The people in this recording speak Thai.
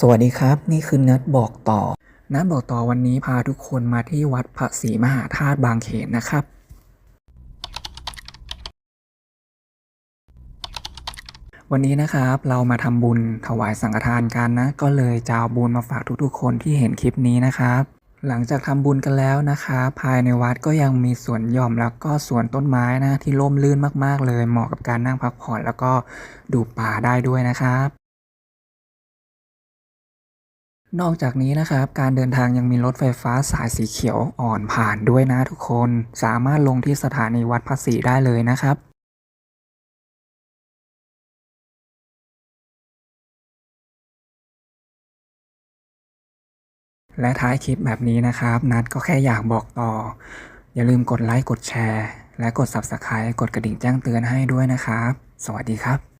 สวัสดีครับ นี่คือนัดบอกต่อ นัดบอกต่อวันนี้พาทุกคนมาที่วัดพระศรีมหาธาตุบางเขนนะครับ วันนี้นะครับเรามาทำบุญถวายสังฆทานกันนะ ก็เลยจะเอาบุญมาฝากทุกๆ คนที่เห็นคลิปนี้นะครับ หลังจากทำบุญกันแล้วนะคะภายในวัดก็ยังมีสวนหย่อมแล้วก็สวนต้นไม้นะที่ร่มรื่นมากๆเลยเหมาะกับการนั่งพักผ่อนแล้วก็ดูป่าได้ด้วยนะครับ นอกจากนี้นะครับ การเดินทางยังมีรถไฟฟ้าสายสีเขียวอ่อนผ่านด้วยนะทุกคน สามารถลงที่สถานีวัดพระศรีได้เลยนะครับและท้ายคลิปแบบนี้นะครับ นัดก็แค่อยากบอกต่อ อย่าลืมกดไลค์กดแชร์ และกด Subscribe กดกระดิ่งแจ้งเตือนให้ด้วยนะครับ สวัสดีครับ